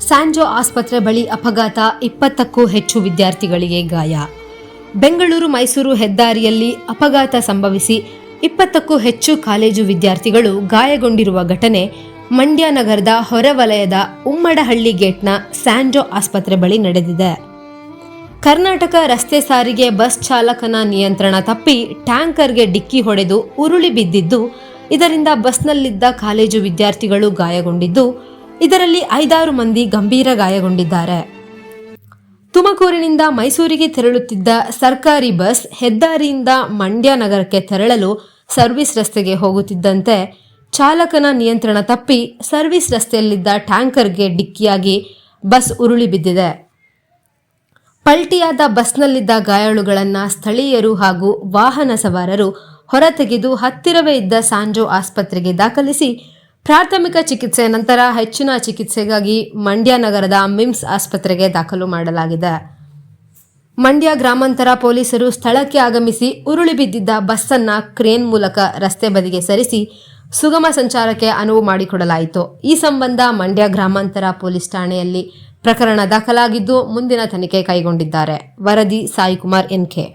ಸ್ಯಾಂಜೋ ಆಸ್ಪತ್ರೆ ಬಳಿ ಅಪಘಾತ ಇಪ್ಪತ್ತಕ್ಕೂ ಹೆಚ್ಚು ವಿದ್ಯಾರ್ಥಿಗಳಿಗೆ ಗಾಯ. ಬೆಂಗಳೂರು ಮೈಸೂರು ಹೆದ್ದಾರಿಯಲ್ಲಿ ಅಪಘಾತ ಸಂಭವಿಸಿ ಇಪ್ಪತ್ತಕ್ಕೂ ಹೆಚ್ಚು ಕಾಲೇಜು ವಿದ್ಯಾರ್ಥಿಗಳು ಗಾಯಗೊಂಡಿರುವ ಘಟನೆ ಮಂಡ್ಯ ನಗರದ ಹೊರವಲಯದ ಉಮ್ಮಡಹಳ್ಳಿ ಗೇಟ್ನ ಸ್ಯಾಂಜೋ ಆಸ್ಪತ್ರೆ ಬಳಿ ನಡೆದಿದೆ. ಕರ್ನಾಟಕ ರಸ್ತೆ ಸಾರಿಗೆ ಬಸ್ ಚಾಲಕನ ನಿಯಂತ್ರಣ ತಪ್ಪಿ ಟ್ಯಾಂಕರ್ಗೆ ಡಿಕ್ಕಿ ಹೊಡೆದು ಉರುಳಿ ಬಿದ್ದಿದ್ದು, ಇದರಿಂದ ಬಸ್ನಲ್ಲಿದ್ದ ಕಾಲೇಜು ವಿದ್ಯಾರ್ಥಿಗಳು ಗಾಯಗೊಂಡಿದ್ದು ಇದರಲ್ಲಿ ಐದಾರು ಮಂದಿ ಗಂಭೀರ ಗಾಯಗೊಂಡಿದ್ದಾರೆ. ತುಮಕೂರಿನಿಂದ ಮೈಸೂರಿಗೆ ತೆರಳುತ್ತಿದ್ದ ಸರ್ಕಾರಿ ಬಸ್ ಹೆದ್ದಾರಿಯಿಂದ ಮಂಡ್ಯ ನಗರಕ್ಕೆ ತೆರಳಲು ಸರ್ವಿಸ್ ರಸ್ತೆಗೆ ಹೋಗುತ್ತಿದ್ದಂತೆ ಚಾಲಕನ ನಿಯಂತ್ರಣ ತಪ್ಪಿ ಸರ್ವಿಸ್ ರಸ್ತೆಯಲ್ಲಿದ್ದ ಟ್ಯಾಂಕರ್ಗೆ ಡಿಕ್ಕಿಯಾಗಿ ಬಸ್ ಉರುಳಿ ಬಿದ್ದಿದೆ. ಪಲ್ಟಿಯಾದ ಬಸ್ನಲ್ಲಿದ್ದ ಗಾಯಾಳುಗಳನ್ನು ಸ್ಥಳೀಯರು ಹಾಗೂ ವಾಹನ ಸವಾರರು ಹೊರತೆಗೆದು ಹತ್ತಿರವೇ ಇದ್ದ ಸಾಂಜೋ ಆಸ್ಪತ್ರೆಗೆ ದಾಖಲಿಸಿ ಪ್ರಾಥಮಿಕ ಚಿಕಿತ್ಸೆ ನಂತರ ಹೆಚ್ಚಿನ ಚಿಕಿತ್ಸೆಗಾಗಿ ಮಂಡ್ಯ ನಗರದ ಮಿಮ್ಸ್ ಆಸ್ಪತ್ರೆಗೆ ದಾಖಲು ಮಾಡಲಾಗಿದೆ. ಮಂಡ್ಯ ಗ್ರಾಮಾಂತರ ಪೊಲೀಸರು ಸ್ಥಳಕ್ಕೆ ಆಗಮಿಸಿ ಉರುಳಿ ಬಿದ್ದಿದ್ದ ಬಸ್ಸನ್ನ ಕ್ರೇನ್ ಮೂಲಕ ರಸ್ತೆ ಬದಿಗೆ ಸರಿಸಿ ಸುಗಮ ಸಂಚಾರಕ್ಕೆ ಅನುವು ಮಾಡಿಕೊಡಲಾಯಿತು. ಈ ಸಂಬಂಧ ಮಂಡ್ಯ ಗ್ರಾಮಾಂತರ ಪೊಲೀಸ್ ಠಾಣೆಯಲ್ಲಿ ಪ್ರಕರಣ ದಾಖಲಾಗಿದ್ದು ಮುಂದಿನ ತನಿಖೆ ಕೈಗೊಂಡಿದ್ದಾರೆ. ವರದಿ ಸಾಯಿಕುಮಾರ್ ಎನ್ಕೆ